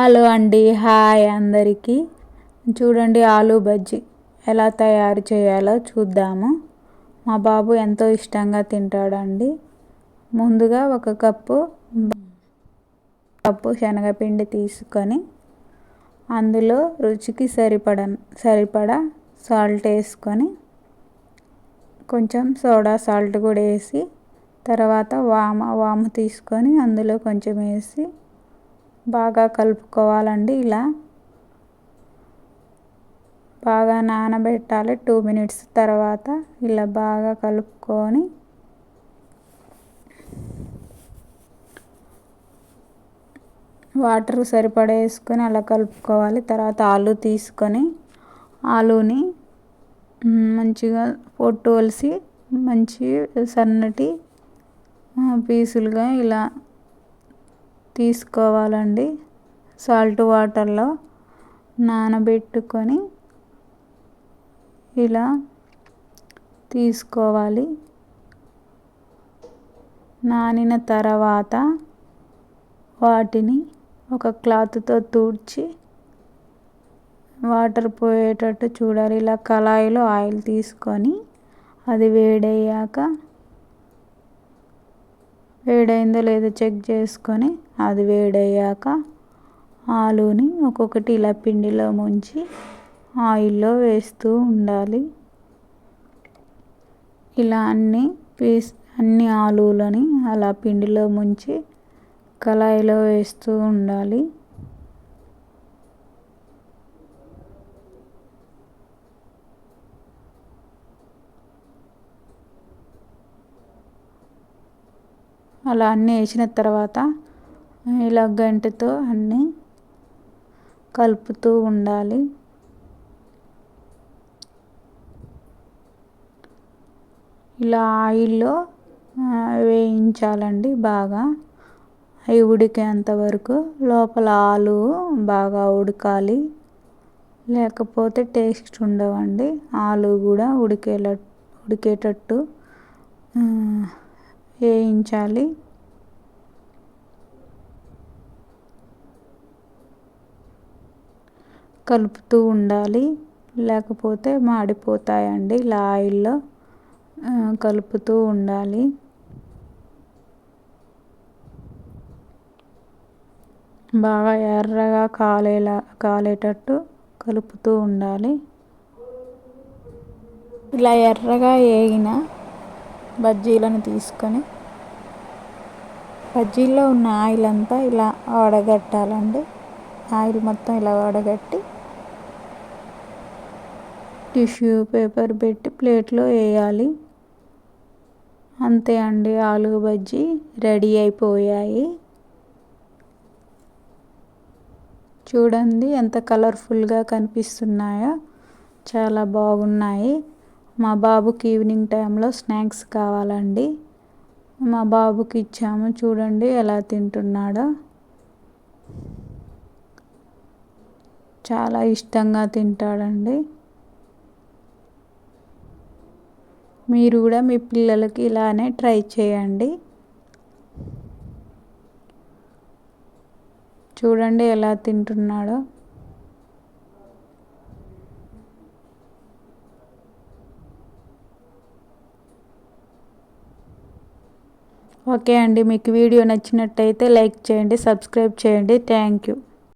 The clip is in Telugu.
హలో అండి హాయ్ అందరికీ. చూడండి ఆలూ బజ్జీ ఎలా తయారు చేయాలో చూద్దాము. మా బాబు ఎంతో ఇష్టంగా తింటాడండి. ముందుగా ఒక కప్పు కప్పు శనగపిండి తీసుకొని అందులో రుచికి సరిపడ సరిపడా సాల్ట్ వేసుకొని కొంచెం సోడా సాల్ట్ కూడా వేసి తర్వాత వామ వాము తీసుకొని అందులో కొంచెం వేసి బాగా కలుపుకోవాలండి ఇలా. బాగా నానబెట్టాలి టూ మినిట్స్ తర్వాత ఇలా బాగా కలుపుకొని. వాటర్ సరిపడా వేసుకొని అలా కలుపుకోవాలి. తర్వాత ఆలు తీసుకొని ఆలుని మంచిగా పొట్టు వలిసి మంచి సన్నటి పీసులుగా ఇలా తీసుకోవాలండి. సాల్ట్ వాటర్లో నానబెట్టుకొని ఇలా తీసుకోవాలి. నానిన తర్వాత వాటిని ఒక క్లాత్తో తుడిచి వాటర్ పోయేటట్టు చూడాలి. ఇలా కళాయిలో ఆయిల్ తీసుకొని అది వేడయ్యాక వేడైందో లేదో చెక్ చేసుకొని అది వేడయ్యాక ఆలూని ఒక్కొక్కటి ఇలా పిండిలో ముంచి ఆయిల్లో వేస్తూ ఉండాలి. ఇలా అన్ని పీస్ అన్ని ఆలూలని అలా పిండిలో ముంచి కళాయిలో వేస్తూ ఉండాలి. అలా అన్నీ వేసిన తర్వాత ఇలా గంటెతో అన్నీ కలుపుతూ ఉండాలి. ఇలా ఆయిల్లో వేయించాలండి బాగా. అవి ఉడికేంత వరకు లోపల ఆలు బాగా ఉడకాలి. లేకపోతే టేస్ట్ ఉండవండి. ఆలు కూడా ఉడికేలా ఉడికేటట్టు వేయించాలి కలుపుతూ ఉండాలి. లేకపోతే మాడిపోతాయండి. ఇలా ఆయిల్లో కలుపుతూ ఉండాలి. బాగా ఎర్రగా కాలేలా కాలేటట్టు కలుపుతూ ఉండాలి. ఇలా ఎర్రగా వేగిన బజ్జీలను తీసుకొని బజ్జీల్లో ఉన్న ఆయిల్ అంతా ఇలా వడగట్టాలండి ఆయిల్ మొత్తం ఇలా వడగట్టి టిష్యూ పేపర్ పెట్టి ప్లేట్లో వేయాలి. అంతే అండి ఆలు బజ్జీ రెడీ అయిపోయాయి. చూడండి ఎంత కలర్ఫుల్గా కనిపిస్తున్నాయో. చాలా బాగున్నాయి. మా బాబుకి ఈవినింగ్ టైంలో స్నాక్స్ కావాలండి. మా బాబుకి ఇచ్చాము. చూడండి ఎలా తింటున్నాడో. చాలా ఇష్టంగా తింటాడండి. మీరు కూడా మీ పిల్లలకి ఇలానే ట్రై చేయండి. చూడండి ఎలా తింటున్నాడో. ఓకే అండి మీకు వీడియో నచ్చినట్టయితే లైక్ చేయండి సబ్స్క్రైబ్ చేయండి. Thank you.